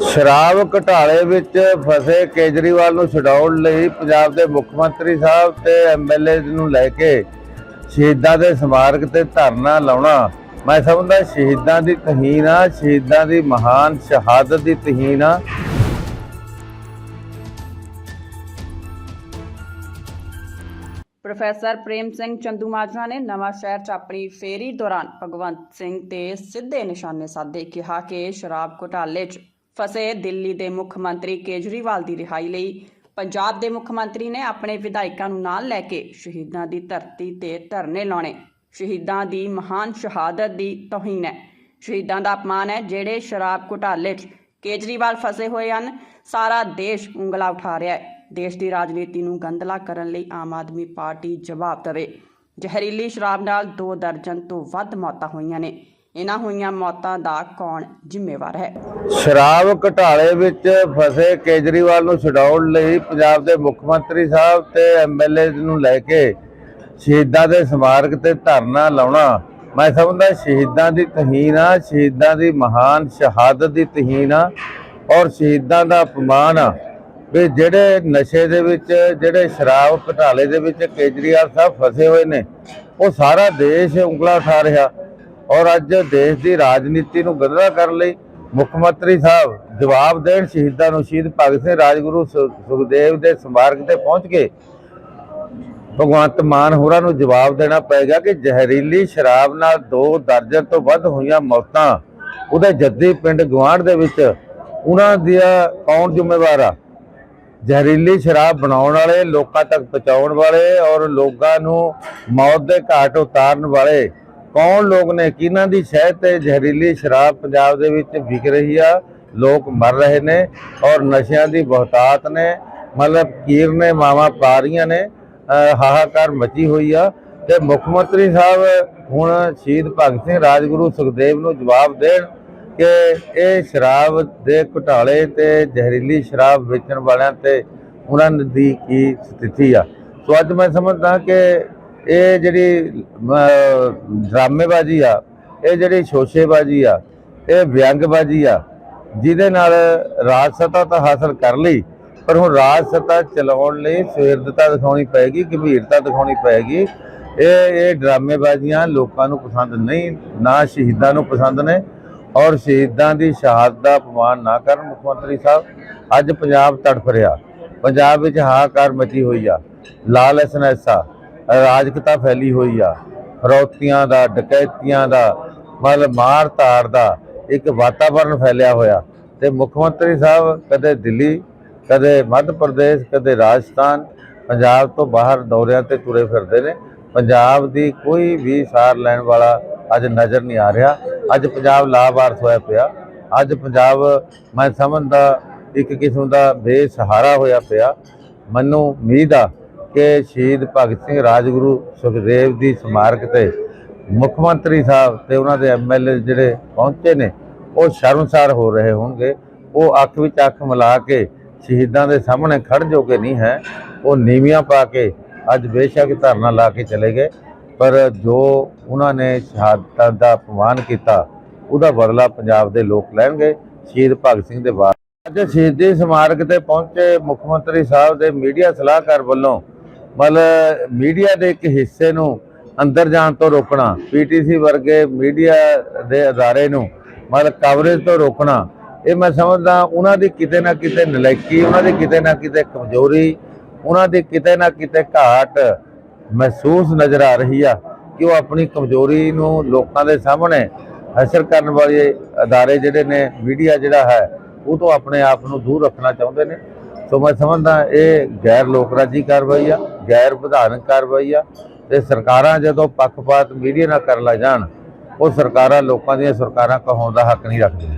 ਸ਼ਰਾਬ ਘਟਾਲੇ ਵਿੱਚ ਫਸੇ ਕੇਜਰੀਵਾਲ ਨੂੰ ਛਡਾਉਣ ਲਈ ਪੰਜਾਬ ਦੇ ਮੁੱਖ ਮੰਤਰੀ ਸਾਹਿਬ ਤੇ ਐਮਐਲਏ ਨੂੰ ਲੈ ਕੇ ਸ਼ਹੀਦਾਂ ਦੇ ਸਮਾਰਕ ਤੇ ਧਰਨਾ ਲਾਉਣਾ। ਮੈਂ ਸਮਝਦਾ ਸ਼ਹੀਦਾਂ ਦੀ ਤਹੀਨ ਆ, ਸ਼ਹੀਦਾਂ ਦੀ ਮਹਾਨ ਸ਼ਹਾਦਤ ਦੀ ਤਹੀਨ ਆ। ਪ੍ਰੋਫੈਸਰ ਪ੍ਰੇਮ ਸਿੰਘ ਚੰਦੂਮਾਜਰਾ ਨੇ ਨਵਾਂ ਸ਼ਹਿਰ 'ਚ ਆਪਣੀ ਫੇਰੀ ਦੌਰਾਨ ਭਗਵੰਤ ਸਿੰਘ ਤੇ ਸਿੱਧੇ ਨਿਸ਼ਾਨੇ ਸਾਧੇ ਕਿਹਾ ਕਿ ਸ਼ਰਾਬ ਘੁਟਾਲੇ 'ਚ ਫਸੇ ਦਿੱਲੀ ਦੇ ਮੁੱਖ ਮੰਤਰੀ ਕੇਜਰੀਵਾਲ ਦੀ ਰਿਹਾਈ ਲਈ। ਪੰਜਾਬ ਦੇ ਮੁੱਖ ਮੰਤਰੀ ਨੇ ਆਪਣੇ ਵਿਧਾਇਕਾਂ ਨੂੰ ਨਾਲ ਲੈ ਕੇ ਸ਼ਹੀਦਾਂ ਦੀ ਧਰਤੀ ਤੇ ਧਰਨੇ ਲਾਉਣੇ। ਸ਼ਹੀਦਾਂ ਦੀ ਮਹਾਨ ਸ਼ਹਾਦਤ ਦੀ ਤੋਹੀਨ ਹੈ। ਸ਼ਹੀਦਾਂ ਦਾ ਅਪਮਾਨ ਹੈ, ਜਿਹੜੇ ਸ਼ਰਾਬ ਘੁਟਾਲੇ 'ਚ ਕੇਜਰੀਵਾਲ ਫਸੇ ਹੋਏ ਹਨ, ਸਾਰਾ ਦੇਸ਼ ਉਂਗਲਾ ਉਠਾ ਰਿਹਾ ਹੈ। ਦੇਸ਼ ਦੀ ਰਾਜਨੀਤੀ ਨੂੰ ਗੰਦਲਾ ਕਰਨ ਲਈ ਆਮ ਆਦਮੀ ਪਾਰਟੀ ਜਵਾਬ ਦੇਵੇ। ਜ਼ਹਿਰੀਲੀ ਸ਼ਰਾਬ ਨਾਲ 2 ਦਰਜਨ ਤੋਂ ਵੱਧ ਮੌਤਾਂ ਹੋਈਆਂ ਨੇ। ਇਹਨਾਂ ਹੋਈਆਂ ਮੌਤਾਂ ਦਾ ਕੌਣ ਜ਼ਿੰਮੇਵਾਰ ਹੈ? ਸ਼ਰਾਬ ਘਟਾਲੇ ਵਿੱਚ ਫਸੇ ਕੇਜਰੀਵਾਲ ਨੂੰ ਛਡਾਉਣ ਲਈ ਪੰਜਾਬ ਦੇ ਮੁੱਖ ਮੰਤਰੀ ਸਾਹਿਬ ਤੇ ਐਮਐਲਏ ਨੂੰ ਲੈ ਕੇ ਸ਼ਹੀਦਾਂ ਦੇ ਸਮਾਰਕ ਤੇ ਧਰਨਾ ਲਾਉਣਾ। ਮੈਂ ਸਮਝਦਾ ਸ਼ਹੀਦਾਂ ਦੀ ਤਹੀਨ ਆ, ਸ਼ਹੀਦਾਂ ਦੀ ਮਹਾਨ ਸ਼ਹਾਦਤ ਦੀ ਤਹੀਨ ਆ ਔਰ ਸ਼ਹੀਦਾਂ ਦਾ ਅਪਮਾਨ ਆ ਵੀ ਜਿਹੜੇ ਨਸ਼ੇ ਦੇ ਵਿੱਚ, ਜਿਹੜੇ ਸ਼ਰਾਬ ਘਟਾਲੇ ਦੇ ਵਿੱਚ ਕੇਜਰੀਵਾਲ ਸਾਹਿਬ ਫਸੇ ਹੋਏ ਨੇ, ਉਹ ਸਾਰਾ ਦੇਸ਼ ਉਂਗਲਾ ਉਠਾ ਰਿਹਾ। ਔਰ ਅੱਜ ਦੇਸ਼ ਦੀ ਰਾਜਨੀਤੀ ਨੂੰ ਗੰਦਲਾ ਕਰਨ ਲਈ ਮੁੱਖ ਮੰਤਰੀ ਸਾਹਿਬ ਜਵਾਬ ਦੇਣ ਸ਼ਹੀਦਾਂ ਨੂੰ ਸ਼ਹੀਦ ਭਗਤ ਸਿੰਘ ਰਾਜਗੁਰੂ ਸੁਖਦੇਵ ਦੇ ਸਮਾਰਕ ਤੇ ਪਹੁੰਚ ਕੇ ਭਗਵੰਤ ਮਾਨ ਹੋਰਾਂ ਨੂੰ ਜਵਾਬ ਦੇਣਾ ਪਏਗਾ ਕਿ ਜ਼ਹਿਰੀਲੀ ਸ਼ਰਾਬ ਨਾਲ ਦੋ ਦਰਜਨ ਤੋਂ ਵੱਧ ਹੋਈਆਂ ਮੌਤਾਂ ਉਹਦੇ ਜੱਦੀ ਪਿੰਡ ਗਵਾਂਢ ਦੇ ਵਿੱਚ ਉਹਨਾਂ ਦੀਆਂ ਕੌਣ ਜ਼ਿੰਮੇਵਾਰ ਆ? ਜ਼ਹਿਰੀਲੀ ਸ਼ਰਾਬ ਬਣਾਉਣ ਵਾਲੇ, ਲੋਕਾਂ ਤੱਕ ਪਹੁੰਚਾਉਣ ਵਾਲੇ ਔਰ ਲੋਕਾਂ ਨੂੰ ਮੌਤ ਦੇ ਘਾਟ ਉਤਾਰਨ ਵਾਲੇ ਕੌਣ ਲੋਕ ਨੇ, ਕਿਹਨਾਂ ਦੀ ਸ਼ਹਿਦ ਤੇ ਜ਼ਹਿਰੀਲੀ ਸ਼ਰਾਬ ਪੰਜਾਬ ਦੇ ਵਿੱਚ ਵਿਕ ਰਹੀ ਆ, ਲੋਕ ਮਰ ਰਹੇ ਨੇ ਔਰ ਨਸ਼ਿਆਂ ਦੀ ਬਹੁਤਾਤ ਨੇ, ਮਤਲਬ ਕੀਰ ਨੇ, ਮਾਵਾ ਪਾ ਰਹੀਆਂ ਨੇ ਹਾਹਾਕਾਰ ਮਚੀ ਹੋਈ ਆ ਤੇ ਮੁੱਖ ਮੰਤਰੀ ਸਾਹਿਬ ਹੁਣ ਸ਼ਹੀਦ ਭਗਤ ਸਿੰਘ ਰਾਜਗੁਰੂ ਸੁਖਦੇਵ ਨੂੰ ਜਵਾਬ ਦੇਣ ਕਿ ਇਹ ਸ਼ਰਾਬ ਦੇ ਘੁਟਾਲੇ ਤੇ ਜ਼ਹਿਰੀਲੀ ਸ਼ਰਾਬ ਵੇਚਣ ਵਾਲਿਆਂ ਤੇ ਉਹਨਾਂ ਦੀ ਕੀ ਸਥਿਤੀ ਆ। ਸੋ ਅੱਜ ਮੈਂ ਸਮਝਦਾ ਕਿ ਇਹ ਜਿਹੜੀ ਡਰਾਮੇਬਾਜ਼ੀ ਆ, ਇਹ ਜਿਹੜੀ ਸ਼ੋਸ਼ੇਬਾਜ਼ੀ ਆ, ਇਹ ਵਿਅੰਗਬਾਜ਼ੀ ਆ, ਜਿਹਦੇ ਨਾਲ ਰਾਜ ਸੱਤਾ ਤਾਂ ਹਾਸਲ ਕਰ ਲਈ, ਪਰ ਹੁਣ ਰਾਜ ਸੱਤਾ ਚਲਾਉਣ ਲਈ ਸਵੇਰਦਤਾ ਦਿਖਾਉਣੀ ਪਏਗੀ, ਗੰਭੀਰਤਾ ਦਿਖਾਉਣੀ ਪਏਗੀ। ਇਹ ਇਹ ਡਰਾਮੇਬਾਜ਼ੀਆਂ ਲੋਕਾਂ ਨੂੰ ਪਸੰਦ ਨਹੀਂ, ਨਾ ਸ਼ਹੀਦਾਂ ਨੂੰ ਪਸੰਦ ਨੇ, ਔਰ ਸ਼ਹੀਦਾਂ ਦੀ ਸ਼ਹਾਦਤ ਦਾ ਅਪਮਾਨ ਨਾ ਕਰਨ ਮੁੱਖ ਮੰਤਰੀ ਸਾਹਿਬ, ਅੱਜ ਪੰਜਾਬ ਤੜਫ ਰਿਹਾ। ਪੰਜਾਬ ਵਿੱਚ ਹਾਹਾਕਾਰ ਮਚੀ ਹੋਈ ਆ। ਲਾਲ ਲਾਲਸਨੈਸਾ ਰਾਜਕਤਾ ਫੈਲੀ ਹੋਈ ਆ। ਫਰੌਤੀਆਂ ਦਾ, ਡਕੈਤੀਆਂ ਦਾ ਮਤਲਬ ਮਾਰ ਧਾਰ ਦਾ ਇੱਕ ਵਾਤਾਵਰਣ ਫੈਲਿਆ ਹੋਇਆ। ਤੇ ਮੁੱਖ ਮੰਤਰੀ ਸਾਹਿਬ ਕਦੇ ਦਿੱਲੀ, ਕਦੇ ਮੱਧ ਪ੍ਰਦੇਸ਼, ਕਦੇ ਰਾਜਸਥਾਨ, ਪੰਜਾਬ ਤੋਂ ਬਾਹਰ ਦੌਰਿਆਂ ਤੇ ਤੁਰੇ ਫਿਰਦੇ ਨੇ। ਪੰਜਾਬ ਦੀ ਕੋਈ ਵੀ ਸਾਰ ਲੈਣ ਵਾਲਾ ਅੱਜ ਨਜ਼ਰ ਨਹੀਂ ਆ ਰਿਹਾ। ਅੱਜ ਪੰਜਾਬ ਲਾਭਾਰਥ ਹੋਇਆ ਪਿਆ। ਅੱਜ ਪੰਜਾਬ, ਮੈਂ ਸਮਝਦਾ ਇੱਕ ਕਿਸਮ ਦਾ ਬੇਸਹਾਰਾ ਹੋਇਆ ਪਿਆ। ਮੈਨੂੰ ਉਮੀਦ ਆ ਕਿ ਸ਼ਹੀਦ ਭਗਤ ਸਿੰਘ ਰਾਜਗੁਰੂ ਸੁਖਦੇਵ ਦੀ ਸਮਾਰਕ ਤੇ ਮੁੱਖ ਮੰਤਰੀ ਸਾਹਿਬ ਤੇ ਉਹਨਾਂ ਦੇ ਐਮਐਲਏ ਜਿਹੜੇ ਪਹੁੰਚੇ ਨੇ, ਉਹ ਸ਼ਰਮਸਾਰ ਹੋ ਰਹੇ ਹੋਣਗੇ। ਉਹ ਅੱਖ ਵਿੱਚ ਅੱਖ ਮਿਲਾ ਕੇ ਸ਼ਹੀਦਾਂ ਦੇ ਸਾਹਮਣੇ ਖੜ ਜੋਗੇ ਨਹੀਂ ਹੈ। ਉਹ ਨੀਵੀਆਂ ਪਾ ਕੇ ਅੱਜ ਬੇਸ਼ੱਕ ਧਰਨਾ ਲਾ ਕੇ ਚਲੇ ਗਏ। ਪਰ ਜੋ ਉਹਨਾਂ ਨੇ ਸ਼ਹਾਦਤਾਂ ਦਾ ਅਪਮਾਨ ਕੀਤਾ, ਉਹਦਾ ਬਦਲਾ ਪੰਜਾਬ ਦੇ ਲੋਕ ਲੈਣਗੇ। ਸ਼ਹੀਦ ਭਗਤ ਸਿੰਘ ਦੇ ਬਾਅਦ ਅੱਜ ਸ਼ਹੀਦੀ ਸਮਾਰਕ ਤੇ ਪਹੁੰਚੇ ਮੁੱਖ ਮੰਤਰੀ ਸਾਹਿਬ ਦੇ ਮੀਡੀਆ ਸਲਾਹਕਾਰ ਵੱਲੋਂ ਮਤਲਬ ਮੀਡੀਆ ਦੇ ਇੱਕ ਹਿੱਸੇ ਨੂੰ ਅੰਦਰ ਜਾਣ ਤੋਂ ਰੋਕਣਾ, ਪੀਟੀਸੀ ਵਰਗੇ ਮੀਡੀਆ ਦੇ ਅਦਾਰੇ ਨੂੰ ਮਤਲਬ ਕਵਰੇਜ ਤੋਂ ਰੋਕਣਾ, ਇਹ ਮੈਂ ਸਮਝਦਾ ਉਹਨਾਂ ਦੀ ਕਿਤੇ ਨਾ ਕਿਤੇ ਨਲਾਇਕੀ, ਉਹਨਾਂ ਦੀ ਕਿਤੇ ਨਾ ਕਿਤੇ ਕਮਜ਼ੋਰੀ, ਉਹਨਾਂ ਦੀ ਕਿਤੇ ਨਾ ਕਿਤੇ ਘਾਟ ਮਹਿਸੂਸ ਨਜ਼ਰ ਆ ਰਹੀ ਆ ਕਿ ਉਹ ਆਪਣੀ ਕਮਜ਼ੋਰੀ ਨੂੰ ਲੋਕਾਂ ਦੇ ਸਾਹਮਣੇ ਅਸਰ ਕਰਨ ਵਾਲੇ ਅਦਾਰੇ ਜਿਹੜੇ ਨੇ, ਮੀਡੀਆ ਜਿਹੜਾ ਹੈ, ਉਹ ਤੋਂ ਆਪਣੇ ਆਪ ਨੂੰ ਦੂਰ ਰੱਖਣਾ ਚਾਹੁੰਦੇ ਨੇ। ਸੋ ਮੈਂ ਸਮਝਦਾ ਇਹ ਗੈਰ ਲੋਕਰਾਜੀ ਕਾਰਵਾਈ ਆ। ਗੈਰ ਵਿਧਾਨਕ ਕਾਰਵਾਈ ਆ ਤੇ ਸਰਕਾਰਾਂ ਜਦੋਂ ਪੱਖਪਾਤ ਮੀਡੀਆ ਨਾਲ ਕਰ ਲੱਗ ਜਾਣ, ਉਹ ਸਰਕਾਰਾਂ ਲੋਕਾਂ ਦੀਆਂ ਸਰਕਾਰਾਂ ਕਹਾਉਣ ਦਾ ਹੱਕ ਨਹੀਂ ਰੱਖਦੀਆਂ।